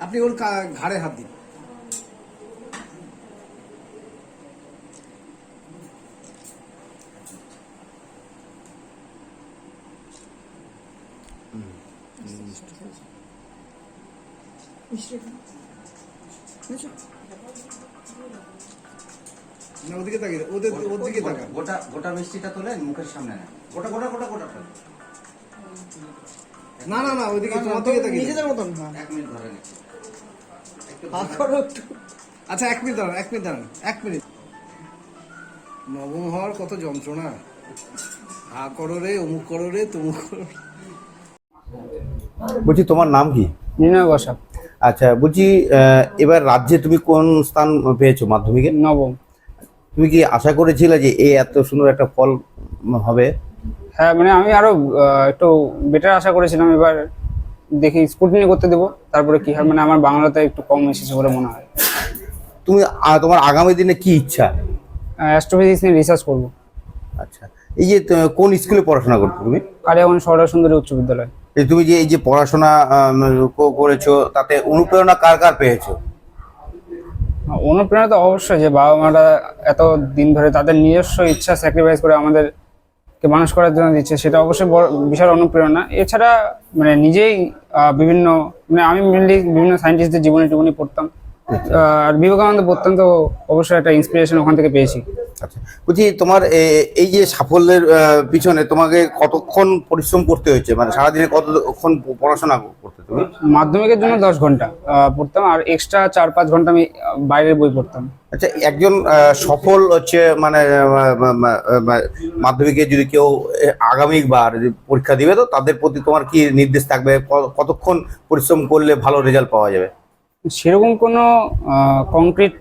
আপনি ওর কা- ঘাড়ে হাত দিন। না ওদিকে তাকিয়ে ওদের ওর দিকে তাকা গোটা গোটা মিষ্টিটা তোলে মুখের সামনে না গোটা গোটা গোটা গোটা না না না ওইদিকে তোমার দিকে তাকিয়ে নিজেদের মতন হ্যাঁ। এক মিনিট ধরে নিচ্ছি। হাত করো একটু। আচ্ছা এক মিনিট দাঁড়ান এক মিনিট দাঁড়ান এক মিনিট। নবম হওয়ার কত যন্ত্রণা? হা করো রে অমুক করো রে তমুক করো বলছি তোমার নাম কি? নির্ণয় বসাক আচ্ছা বলছি এবার রাজ্যে তুমি কোন স্থান পেয়েছ মাধ্যমিকে? নবম। তুমি কি আশা করেছিলে যে এই এত সুন্দর একটা ফল হবে? হ্যাঁ মানে আমি আরও একটু বেটার আশা করেছিলাম এবার। দেখি স্কুটিনি করতে দেবো। তারপরে কি হয়? মানে আমার বাংলাতে একটু কম এসেছে বলে মনে হয়। তুমি তোমার আগামী দিনে কি ইচ্ছা? অ্যাস্ট্রোফিজিক্স নিয়ে রিসার্চ করব। আচ্ছা। এই যে ত- কোন স্কুলে পড়াশোনা করছ তুমি? কালিয়াগঞ্জ সরলা সুন্দরী উচ্চ বিদ্যালয়। এই তুমি যে এই যে পড়াশোনা আম, ক- করেছ তাতে অনুপ্রেরণা কার কার পেয়েছ? অনুপ্রেরণা তো অবশ্যই যে বাবা মারা এত দিন ধরে তাদের নিজস্ব ইচ্ছা স্যাক্রিফাইস করে আমাদেরকে মানুষ করার জন্য দিচ্ছে, সেটা অবশ্যই বড়, বিশাল অনুপ্রেরণা। এছাড়া মানে নিজেই বিভিন্ন মানে আমি মেনলি বিভিন্ন সায়েন্টিস্টদের জীবনী টিবনী পড়তাম। আর বিবেকানন্দ পড়তাম তো অবশ্যই একটা ইন্সপিরেশন ওখান থেকে পেয়েছি। আচ্ছা বলছি তোমার এই যে সাফল্যের পিছনে তোমাকে কতক্ষণ পরিশ্রম করতে হয়েছে? মানে সারাদিনে কতক্ষণ পড়াশোনা করতে তুমি মাধ্যমিকের জন্য দশ ঘণ্টা পড়তাম আর এক্সট্রা চার পাঁচ ঘণ্টা আমি বাইরের বই পড়তাম। আচ্ছা একজন সফল হচ্ছে মানে মাধ্যমিকে যদি কেউ আগামীবার পরীক্ষা দিবে তো তাদের প্রতি তোমার কি নির্দেশ থাকবে? কতক্ষণ পরিশ্রম করলে ভালো রেজাল্ট পাওয়া যাবে? সেরকম কোনো কংক্রিট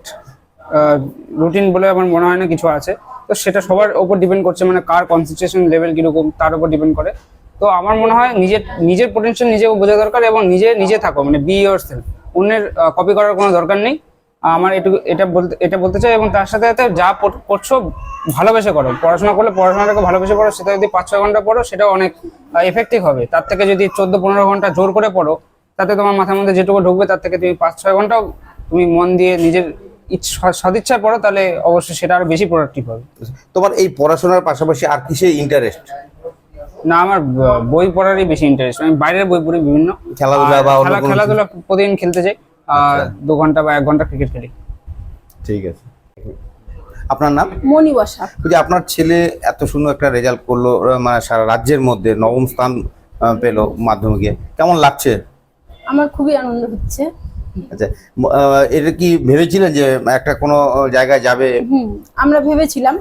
রুটিন বলে আমার মনে হয় না কিছু আছে। তো সেটা সবার ওপর ডিপেন্ড করছে মানে কার কনসেন্ট্রেশন লেভেল কীরকম, তার উপর ডিপেন্ড করে। তো আমার মনে হয় নিজের নিজের পোটেনশিয়াল নিজেকে বোঝা দরকার এবং নিজে নিজে থাকো মানে বি ইয়োর সেলফ অন্যের কপি করার কোনো দরকার নেই। আমার এটুকু, এটা বলতে এটা বলতে চাই এবং তার সাথে সাথে যা করছ ভালোবেসে করো। পড়াশোনা করলে পড়াশোনাটাকে ভালোবেসে পড়ো, সেটা যদি পাঁচ ছয় ঘণ্টা পড়ো সেটা অনেক এফেক্টিভ হবে। তার থেকে যদি চোদ্দ পনেরো ঘণ্টা জোর করে পড়ো তাতে তোমার মাথার মধ্যে যেটুকু ঢুকবে তার থেকে তুমি পাঁচ ছয় ঘন্টাও তুমি মন দিয়ে নিজের ইচ্ছা- সদিচ্ছায় পড়ো তাহলে অবশ্যই সেটা আরও বেশি প্রোডাক্টিভ হবে। তোমার এই পড়াশোনার পাশাপাশি আর কিসে ইন্টারেস্ট না আমার বই পড়ারই বেশি ইন্টারেস্ট আমি বাইরের বই পড়ি বিভিন্ন। খেলাধুলা বা অন্য কোনো খেলাধুলা প্রতিদিন খেলতে যাই আর দু ঘণ্টা বা এক ঘণ্টা ক্রিকেট খেলি। ঠিক আছে। আপনার নাম? মণি বসাক। বলছি আপনার ছেলে এত সুন্দর একটা রেজাল্ট করল মানে সারা রাজ্যের মধ্যে নবম স্থান পেল মাধ্যমিকে। কেমন লাগছে? আমার খুবই আনন্দ হচ্ছে। আচ্ছা এটা কি ভেবেছিলেন যে একটা কোনো জায়গায় যাবে? হুম আমরা ভেবেছিলাম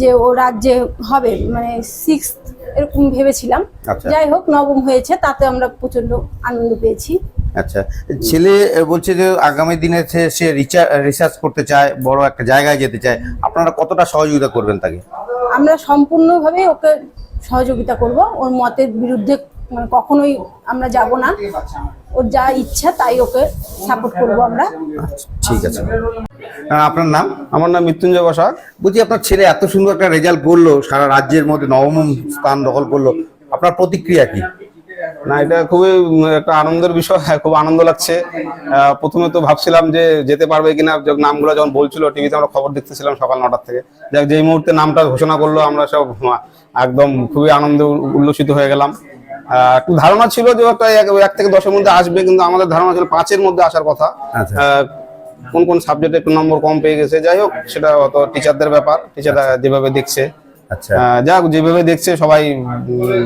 যে ও রাজ্যে হবে মানে সিক্স এরকম ভেবেছিলাম। আচ্ছা। যাই হোক নবম হয়েছে তাতে আমরা প্রচণ্ড আনন্দ পেয়েছি। আচ্ছা ছেলে বলছে যে আগামী দিনে সে সে রিসার্চ করতে চায় বড় একটা জায়গায় যেতে চায়। আপনারা কতটা সহযোগিতা করবেন তাকে? আমরা সম্পূর্ণভাবে ওকে সহযোগিতা করব। ওর মতের বিরুদ্ধে মানে কখনোই আমরা যাব না। ওর যা ইচ্ছা তাই ওকে সাপোর্ট করব আমরা। ঠিক আছে। আপনার নাম? আমার নাম মৃত্যুঞ্জয় বসাক। বলছি আপনার ছেলে এত সুন্দর একটা রেজাল্ট করল সারা রাজ্যের মধ্যে নবম স্থান দখল করল। আপনার প্রতিক্রিয়া কি? না এটা খুবই একটা আনন্দের বিষয় হ্যাঁ, খুব আনন্দ লাগছে। প্রথমে তো ভাবছিলাম যে যেতে পারবে কিনা যখন নামগুলো যখন বলছিল টিভিতে আমরা খবর দেখতেছিলাম সকাল নটার থেকে। যাক যেই মুহূর্তে নামটা ঘোষণা করল আমরা সব একদম খুবই আনন্দ উল্লসিত হয়ে গেলাম। একটু ধারণা ছিল যে একটা এক থেকে দশের মধ্যে আসবে কিন্তু আমাদের ধারণা ছিল পাঁচের মধ্যে আসার কথা। আচ্ছা। কোন কোন সাবজেক্টে একটু নম্বর কম পেয়ে গেছে। যাই হোক সেটা অত টিচারদের ব্যাপার টিচাররা যেভাবে দেখছে। আচ্ছা। যাক যেভাবে দেখছে সবাই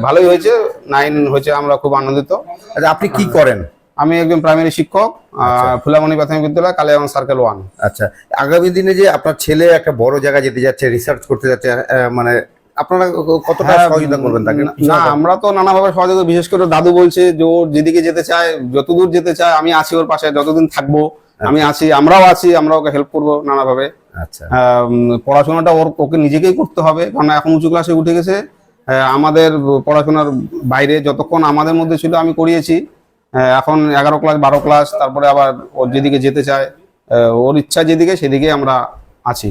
ভালোই হয়েছে। নাইন হয়েছে আমরা খুব আনন্দিত। আচ্ছা আপনি কি করেন? আমি একজন প্রাইমারি শিক্ষক ফুলামণি প্রাথমিক বিদ্যালয় কালিয়াগঞ্জ সার্কেল ওয়ান আচ্ছা। আগামী দিনে যে আপনার ছেলে একটা বড় জায়গায় যেতে যাচ্ছে রিসার্চ করতে যাচ্ছে মানে আপনারা কতটা হ্যাঁ, সহযোগিতা করবেন তাকে? না আমরা তো নানাভাবে সহযোগিতা বিশেষ করে দাদু বলছে যে ও যেদিকে যেতে চায় যতদূর যেতে চায় আমি আছি ওর পাশে যতদিন থাকব আমি আছি আমরাও আছি আমরা ওকে হেল্প করব নানাভাবে। আচ্ছা। পড়াশোনাটা ওর ওকে নিজেকেই করতে হবে কারণ এখন উঁচু ক্লাসে উঠে গেছে। আমাদের পড়াশোনার বাইরে যতক্ষণ আমাদের মধ্যে ছিল আমি করিয়েছি। এখন এগারো ক্লাস বারো ক্লাস তারপরে আবার ওর যেদিকে যেতে চায় ওর ইচ্ছা যেদিকে সেদিকে আমরা আছি।